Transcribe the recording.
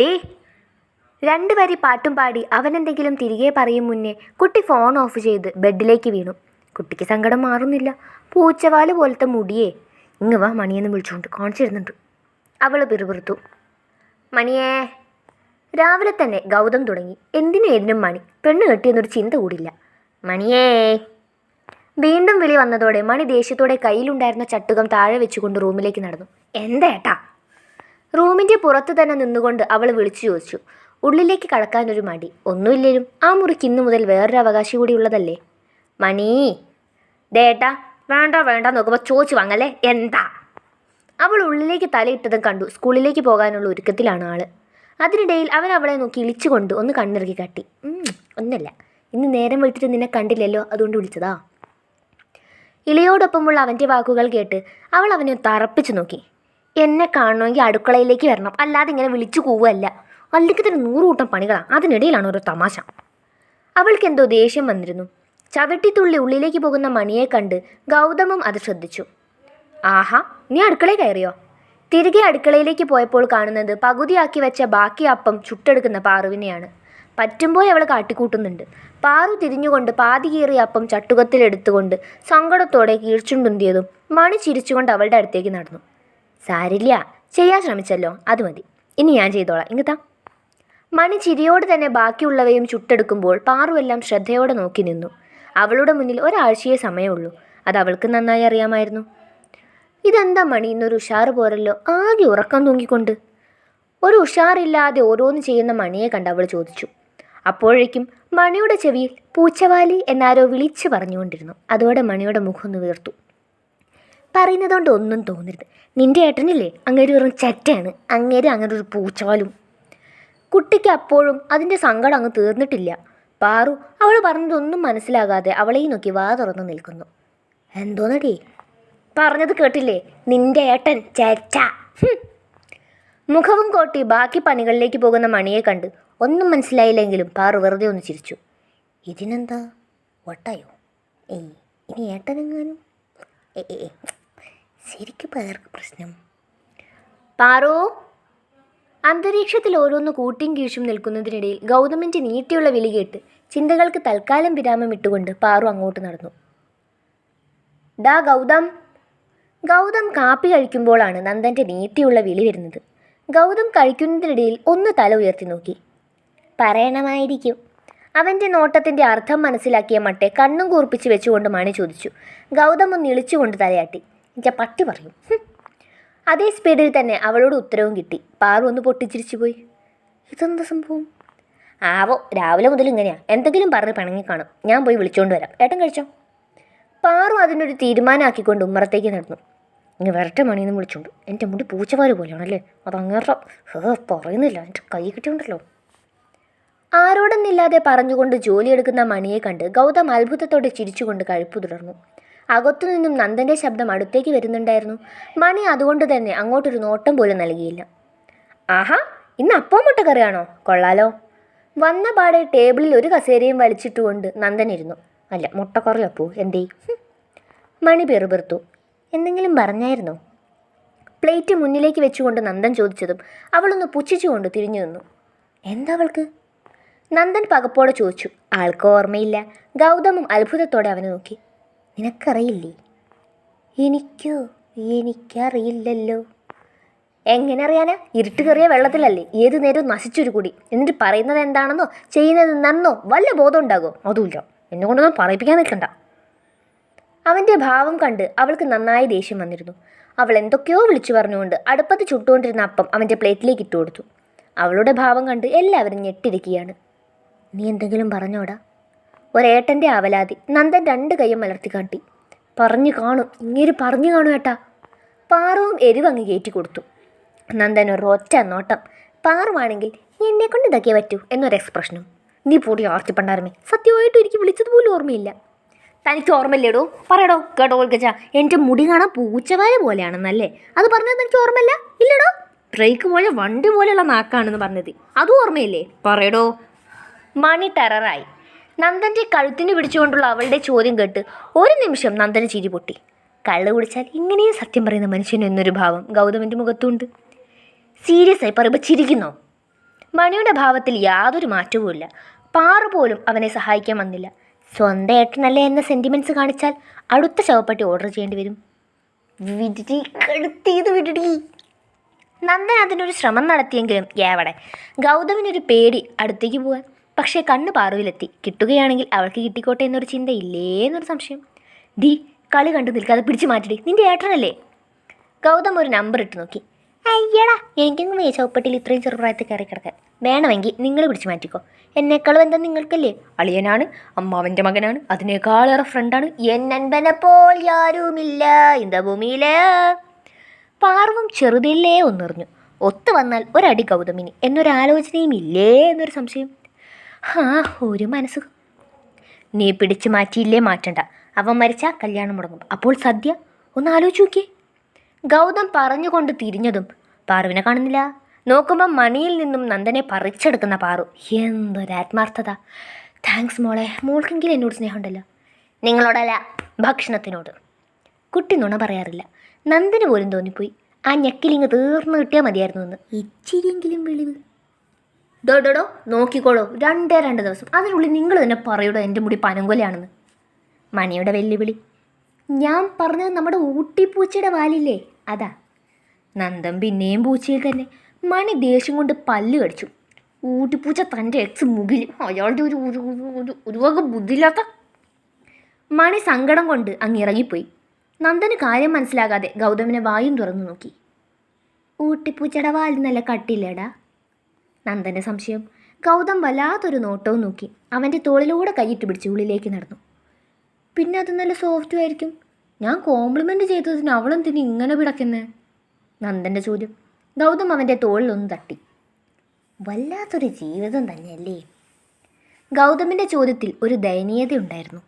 Day രണ്ട് വരി പാട്ടും പാടി അവനെന്തെങ്കിലും തിരികെ പറയും മുന്നേ കുട്ടി ഫോൺ ഓഫ് ചെയ്ത് ബെഡിലേക്ക് വീണു. കുട്ടിക്ക് സങ്കടം മാറുന്നില്ല. പൂച്ചവാൽ പോലത്തെ മുടിയേ. ഇങ്ങ് വാ മണിയെന്ന് വിളിച്ചുകൊണ്ട് കാണിച്ചിരുന്നുണ്ട്. അവൾ പിറുപിറുത്തു. മണിയേ രാവിലെ തന്നെ ഗൗതം തുടങ്ങി. എന്തിനും ഏതിനും മണി. പെണ്ണ് കെട്ടിയെന്നൊരു ചിന്ത കൂടില്ല. മണിയേ. വീണ്ടും വിളി വന്നതോടെ മണി ദേഷ്യത്തോടെ കയ്യിലുണ്ടായിരുന്ന ചട്ടുകം താഴെ വെച്ചുകൊണ്ട് റൂമിലേക്ക് നടന്നു. എന്തേട്ടാ റൂമിന്റെ പുറത്ത് തന്നെ നിന്നുകൊണ്ട് അവൾ വിളിച്ചു ചോദിച്ചു. ഉള്ളിലേക്ക് കടക്കാനൊരു മടി. ഒന്നുമില്ലേലും ആ മുറിക്ക് ഇന്നു മുതൽ വേറൊരു അവകാശം കൂടി ഉള്ളതല്ലേ? മണി. ദേട്ടാ വേണ്ട വേണ്ട നോക്കുമ്പോൾ ചോദിച്ചു വാങ്ങല്ലേ? എന്താ? അവൾ ഉള്ളിലേക്ക് തലയിട്ടതും കണ്ടു. സ്കൂളിലേക്ക് പോകാനുള്ള ഒരുക്കത്തിലാണ് ആൾ. അതിനിടയിൽ അവൻ അവളെ നോക്കി ഇളിച്ചുകൊണ്ട് ഒന്ന് കണ്ണിറുക്കി കാട്ടി. "ഉം, ഒന്നല്ല. ഇന്ന് നേരം വിളിച്ചിട്ട് നിന്നെ കണ്ടില്ലല്ലോ അതുകൊണ്ട് വിളിച്ചതാ. ഇളയോടൊപ്പമുള്ള അവന്റെ വാക്കുകൾ കേട്ട് അവൾ അവനെ തറപ്പിച്ചു നോക്കി. എന്നെ കാണണമെങ്കിൽ അടുക്കളയിലേക്ക് വരണം. അല്ലാതെ ഇങ്ങനെ വിളിച്ചു കൂവല്ല. അല്ലെങ്കിൽ തന്നെ നൂറുകൂട്ടം പണികളാണ് അതിനിടയിലാണ് ഓരോ തമാശ. അവൾക്ക് എന്തോ ദേഷ്യം വന്നിരുന്നു. ചവിട്ടിത്തുള്ളി ഉള്ളിലേക്ക് പോകുന്ന മണിയെ കണ്ട് ഗൗതമും അത് ശ്രദ്ധിച്ചു. ആഹാ നീ അടുക്കളയിൽ കയറിയോ? തിരികെ അടുക്കളയിലേക്ക് പോയപ്പോൾ കാണുന്നത് പകുതിയാക്കി വെച്ച ബാക്കി അപ്പം ചുട്ടെടുക്കുന്ന പാറുവിനെയാണ്. പറ്റുമ്പോൾ അവൾ കാട്ടിക്കൂട്ടുന്നുണ്ട്. പാറു തിരിഞ്ഞുകൊണ്ട് പാതി കീറിയ അപ്പം ചട്ടുകത്തിലെടുത്തുകൊണ്ട് സങ്കടത്തോടെ കീഴ്ച്ചുണ്ടുന്തിയതും മണി ചിരിച്ചുകൊണ്ട് അവളുടെ അടുത്തേക്ക് നടന്നു. സാരില്ല ചെയ്യാൻ ശ്രമിച്ചല്ലോ അത് മതി. ഇനി ഞാൻ ചെയ്തോളാം. ഇങ്ങത്താ മണി ചിരിയോട് തന്നെ ബാക്കിയുള്ളവയും ചുട്ടെടുക്കുമ്പോൾ പാറുവെല്ലാം ശ്രദ്ധയോടെ നോക്കി നിന്നു. അവളുടെ മുന്നിൽ ഒരാഴ്ചയെ സമയമുള്ളൂ. അത് അവൾക്ക് നന്നായി അറിയാമായിരുന്നു. ഇതെന്താ മണി ഇന്നൊരു ഉഷാറ് പോരല്ലോ? ആകെ ഉറക്കം തൂങ്ങിക്കൊണ്ട്. ഒരു ഉഷാറില്ലാതെ ഓരോന്ന് ചെയ്യുന്ന മണിയെ കണ്ട് അവൾ ചോദിച്ചു. അപ്പോഴേക്കും മണിയുടെ ചെവിയിൽ പൂച്ചവാലി എന്നാരോ വിളിച്ചു പറഞ്ഞുകൊണ്ടിരുന്നു. അതോടെ മണിയുടെ മുഖം ഒന്ന് വീർത്തു. പറയുന്നതുകൊണ്ട് ഒന്നും തോന്നരുത്. നിന്റെ ഏട്ടനില്ലേ അങ്ങേര് വെറും ചറ്റയാണ്. അങ്ങേര് അങ്ങനെ ഒരു പൂച്ചാലും. കുട്ടിക്ക് അപ്പോഴും അതിന്റെ സങ്കടം അങ്ങ് തീർന്നിട്ടില്ല. പാറു അവൾ പറഞ്ഞതൊന്നും മനസ്സിലാകാതെ അവളെയും നോക്കി വാ തുറന്ന് നിൽക്കുന്നു. എന്തോന്നടി? പറഞ്ഞത് കേട്ടില്ലേ? നിന്റെ ഏട്ടൻ ചേച്ച മുഖവും കോട്ടി ബാക്കി പണികളിലേക്ക് പോകുന്ന മണിയെ കണ്ട് ഒന്നും മനസ്സിലായില്ലെങ്കിലും പാറു വെറുതെ ഒന്ന് ചിരിച്ചു. ഇതിനെന്താ? വട്ടായോ? ഏയ് ഇനി ഏട്ടനെങ്ങാനും? ഏ ഏ. ശരിക്കും പേർക്ക് പ്രശ്നം? പാറോ അന്തരീക്ഷത്തിൽ ഓരോന്ന് കൂട്ടിയും കീഴ്ച്ചും നിൽക്കുന്നതിനിടയിൽ ഗൗതമിന്റെ നീട്ടിയുള്ള വിളി കേട്ട് ചിന്തകൾക്ക് തൽക്കാലം വിരാമം ഇട്ടുകൊണ്ട് പാറു അങ്ങോട്ട് നടന്നു. ഡാ ഗൗതം ഗൗതം കാപ്പി കഴിക്കുമ്പോഴാണ് നന്ദന്റെ നീട്ടിയുള്ള വിളി വരുന്നത്. ഗൗതം കഴിക്കുന്നതിനിടയിൽ ഒന്ന് തല ഉയർത്തി നോക്കി. പറയണമായിരിക്കും. അവന്റെ നോട്ടത്തിന്റെ അർത്ഥം മനസ്സിലാക്കിയ മട്ടെ കണ്ണും കൂർപ്പിച്ച് വെച്ചുകൊണ്ട് മണി ചോദിച്ചു. ഗൗതം ഒന്ന് ഇളിച്ചുകൊണ്ട് തലയാട്ടി. എന്റെ പട്ടി പറയും. അതേ സ്പീഡിൽ തന്നെ അവളോട് ഉത്തരവും കിട്ടി. പാറു ഒന്ന് പൊട്ടിച്ചിരിച്ചു പോയി. ഇതെന്താ സംഭവം? ആവോ രാവിലെ മുതൽ ഇങ്ങനെയാ. എന്തെങ്കിലും പറഞ്ഞ് പിണങ്ങി കാണും. ഞാൻ പോയി വിളിച്ചുകൊണ്ട് വരാം. ഏട്ടൻ കഴിച്ചോ? പാറു അതിനൊരു തീരുമാനമാക്കിക്കൊണ്ട് ഉമ്മറത്തേക്ക് നടന്നു. ഇങ്ങനെ വരട്ടെ മണിന്ന് വിളിച്ചോണ്ട്. എന്റെ മുടി പൂച്ചവാര് പോലെയാണല്ലേ? അത് അങ്ങേറെ. ഹേ പറയുന്നില്ല. എന്റെ കൈ കിട്ടിയുണ്ടല്ലോ. ആരോടെന്നില്ലാതെ പറഞ്ഞുകൊണ്ട് ജോലിയെടുക്കുന്ന മണിയെ കണ്ട് ഗൗതം അത്ഭുതത്തോടെ ചിരിച്ചുകൊണ്ട് കഴുപ്പ് തുടർന്നു. അകത്തുനിന്നും നന്ദന്റെ ശബ്ദം അടുത്തേക്ക് വരുന്നുണ്ടായിരുന്നു. മണി അതുകൊണ്ട് തന്നെ അങ്ങോട്ടൊരു നോട്ടം പോലും നൽകിയില്ല. ആഹാ ഇന്ന് അപ്പം മുട്ടക്കറിയാണോ? കൊള്ളാലോ. വന്ന പാടെ ടേബിളിൽ ഒരു കസേരയും വലിച്ചിട്ടുകൊണ്ട് നന്ദൻ ഇരുന്നു. അല്ല മുട്ടക്കറി അപ്പൂ? എന്തേ. മണി പെറുപെറുത്തു. എന്തെങ്കിലും പറഞ്ഞായിരുന്നോ? പ്ലേറ്റ് മുന്നിലേക്ക് വെച്ചുകൊണ്ട് നന്ദൻ ചോദിച്ചതും അവളൊന്ന് പുച്ഛിച്ചുകൊണ്ട് തിരിഞ്ഞു നിന്നു. എന്താ അവൾക്ക്? നന്ദൻ പകപ്പോടെ ചോദിച്ചു. ആൾക്ക് ഓർമ്മയില്ല. ഗൗതമും അത്ഭുതത്തോടെ അവനെ നോക്കി. നിനക്കറിയില്ലേ? എനിക്കോ? എനിക്കറിയില്ലല്ലോ. എങ്ങനെ അറിയാനാ? ഇരുട്ട് കയറിയ വെള്ളത്തിലല്ലേ? ഏത് നേരവും നശിച്ചൊരു കൂടി. എന്നിട്ട് പറയുന്നത് എന്താണെന്നോ ചെയ്യുന്നത് നന്നോ വല്ല ബോധം ഉണ്ടാകോ അതുമില്ല. എന്നെ കൊണ്ടൊന്നും പറയിപ്പിക്കാൻ നിൽക്കണ്ട. അവന്റെ ഭാവം കണ്ട് അവൾക്ക് നന്നായി ദേഷ്യം വന്നിരുന്നു. അവൾ എന്തൊക്കെയോ വിളിച്ചു പറഞ്ഞുകൊണ്ട് അടുപ്പത്ത് ചുട്ടുകൊണ്ടിരുന്ന അപ്പം അവന്റെ പ്ലേറ്റിലേക്ക് ഇട്ടു കൊടുത്തു അവളുടെ ഭാവം കണ്ട് എല്ലാവരും ഞെട്ടിരിക്കുകയാണ്. നീ എന്തെങ്കിലും പറഞ്ഞോടാ? ഒരേട്ടന്റെ അവലാതി. നന്ദൻ രണ്ട് കൈയും മലർത്തി കാട്ടി. പറഞ്ഞു കാണും. ഇങ്ങനെ പറഞ്ഞു കാണും ഏട്ടാ. പാറവും എരിവങ്ങ് കയറ്റി കൊടുത്തു. നന്ദൻ ഒരു ഒറ്റ നോട്ടം. പാറുവാണെങ്കിൽ എന്നെ കൊണ്ട് ഇതൊക്കെ പറ്റൂ എന്നൊരു എക്സ്പ്രഷനും നീ പൂടി ആർത്തിപ്പണ്ടാരമേ സത്യമായിട്ട് എനിക്ക് വിളിച്ചത് പോലും ഓർമ്മയില്ല. തനിക്ക് ഓർമ്മയില്ലേടോ? പറയടോ കേട്ടോ കൊൽക്കച്ച എന്റെ മുടി കാണാൻ പൂച്ചവാല പോലെയാണെന്നല്ലേ? അത് പറഞ്ഞത് എനിക്ക് ഓർമ്മയില്ല? ഇല്ലടോ. ബ്രേക്ക് പോലെ വണ്ടി പോലെയുള്ള നാക്കാണെന്ന് പറഞ്ഞത്. അതും ഓർമ്മയില്ലേ? പറയടോ. മണി ടെററായി. നന്ദന്റെ കഴുത്തിന് പിടിച്ചുകൊണ്ടുള്ള അവളുടെ ചോദ്യം കേട്ട് ഒരു നിമിഷം നന്ദന് ചിരി പൊട്ടി. കള്ളു കുടിച്ചാൽ ഇങ്ങനെയും സത്യം പറയുന്ന മനുഷ്യൻ എന്നൊരു ഭാവം ഗൗതമിന്റെ മുഖത്തുണ്ട്. സീരിയസ് ആയി പറയുമ്പോൾ ചിരിക്കുന്നോ? മണിയുടെ ഭാവത്തിൽ യാതൊരു മാറ്റവുമില്ല പാറു പോലും അവനെ സഹായിക്കാൻ വന്നില്ല. സ്വന്തം ഏട്ടനല്ലേ എന്ന സെന്റിമെന്റ്സ് കാണിച്ചാൽ അടുത്ത ശവപ്പെട്ടി ഓർഡർ ചെയ്യേണ്ടി വരും. വിടി കഴുത്തിയത് വിടടി. നന്ദൻ അതിനൊരു ശ്രമം നടത്തിയെങ്കിലും ഏവടെ ഗൗതമിനൊരു പേടി അടുത്തേക്ക് പോകാൻ പക്ഷേ കണ്ണ് പാറുവിലെത്തി. കിട്ടുകയാണെങ്കിൽ അവൾക്ക് കിട്ടിക്കോട്ടെ എന്നൊരു ചിന്തയില്ലേ എന്നൊരു സംശയം. ഡി കളി കണ്ടു നിൽക്കാതെ പിടിച്ചു മാറ്റിടി. നിന്റെ ഏട്ടനല്ലേ? ഗൗതം ഒരു നമ്പർ ഇട്ട് നോക്കി. അയ്യടാ എനിക്കൊന്നും വയ്യ ചൗപ്പട്ടിയിൽ ഇത്രയും ചെറുപ്രായത്തിൽ കയറി കിടക്കാൻ. വേണമെങ്കിൽ നിങ്ങൾ പിടിച്ചു മാറ്റിക്കോ. എന്നെക്കാളും എന്താ നിങ്ങൾക്കല്ലേ? അളിയനാണ് അമ്മാവന്റെ മകനാണ് അതിനേക്കാളേറെ ഫ്രണ്ടാണ് എന്നൻപനെ പോൽ യാരുമില്ല ഇന്ത ഭൂമിയിലേ. പാർവം ചെറുതില്ലേ ഒന്നെറിഞ്ഞു ഒത്തു വന്നാൽ ഒരടി ഗൗതമിനി എന്നൊരാലോചനയും ഇല്ലേ എന്നൊരു സംശയം. ആ ഒരു മനസ്സ്. നീ പിടിച്ചു മാറ്റിയില്ലേ മാറ്റണ്ട. അവൻ മരിച്ചാൽ കല്യാണം മുടങ്ങും. അപ്പോൾ സദ്യ ഒന്ന് ആലോചിച്ച് നോക്കിയേ. ഗൗതം പറഞ്ഞുകൊണ്ട് തിരിഞ്ഞതും പാറുവിനെ കാണുന്നില്ല. നോക്കുമ്പോൾ മണിയിൽ നിന്നും നന്ദനെ പറിച്ചെടുക്കുന്ന പാറു. എന്തൊരാത്മാർത്ഥത താങ്ക്സ് മോളെ മോൾക്കെങ്കിലും എന്നോട് സ്നേഹമുണ്ടല്ലോ. നിങ്ങളോടല്ല ഭക്ഷണത്തിനോട്. കുട്ടി നുണ പറയാറില്ല. നന്ദന് പോലും തോന്നിപ്പോയി. ആ ഞെക്കിലിങ്ങ് തീർന്നു കിട്ടിയാൽ മതിയായിരുന്നു എന്ന്. ഇച്ചിരിയെങ്കിലും വെളിവ്. ഡോ ഡോ ഡോ നോക്കിക്കോളൂ. രണ്ടേ രണ്ട് ദിവസം. അതിനുള്ളിൽ നിങ്ങൾ തന്നെ പറയൂടോ എന്റെ മുടി പനങ്കൊലയാണെന്ന് മണിയുടെ വെല്ലുവിളി. ഞാൻ പറഞ്ഞത് നമ്മുടെ ഊട്ടി ഊട്ടിപ്പൂച്ചയുടെ വാലില്ലേ? അതാ. നന്ദൻ പിന്നെയും പൂച്ചയിൽ തന്നെ. മണി ദേഷ്യം കൊണ്ട് പല്ല് കടിച്ചു. ഊട്ടിപ്പൂച്ച തന്റെ എക്സ് മുകിൽ അയാളുടെ ഒരു ഒരു ഒരു- ഒരു വക ബുദ്ധിയില്ലാത്ത. മണി സങ്കടം കൊണ്ട് അങ്ങ് ഇറങ്ങിപ്പോയി. നന്ദന് കാര്യം മനസ്സിലാകാതെ ഗൗതമിനെ വായും തുറന്നു നോക്കി. ഊട്ടിപ്പൂച്ചയുടെ വാലിൽ നല്ല കട്ടില്ലേടാ നന്ദന്റെ സംശയം. ഗൗതം വല്ലാത്തൊരു നോട്ടവും നോക്കി. അവന്റെ തോളിലൂടെ കൈയിട്ട് പിടിച്ച് ഉള്ളിലേക്ക് നടന്നു. പിന്നെ അത് നല്ല സോഫ്റ്റ് ആയിരിക്കും. ഞാൻ കോംപ്ലിമെന്റ് ചെയ്തതിന് അവളും അവളെന്തിന് ഇങ്ങനെ പിടക്കുന്നത് നന്ദന്റെ ചോദ്യം. ഗൗതം അവന്റെ തോളിലൊന്ന് തട്ടി. വല്ലാത്തൊരു ജീവിതം തന്നെയല്ലേ? ഗൗതമിന്റെ ചോദ്യത്തിൽ ഒരു ദയനീയത ഉണ്ടായിരുന്നു.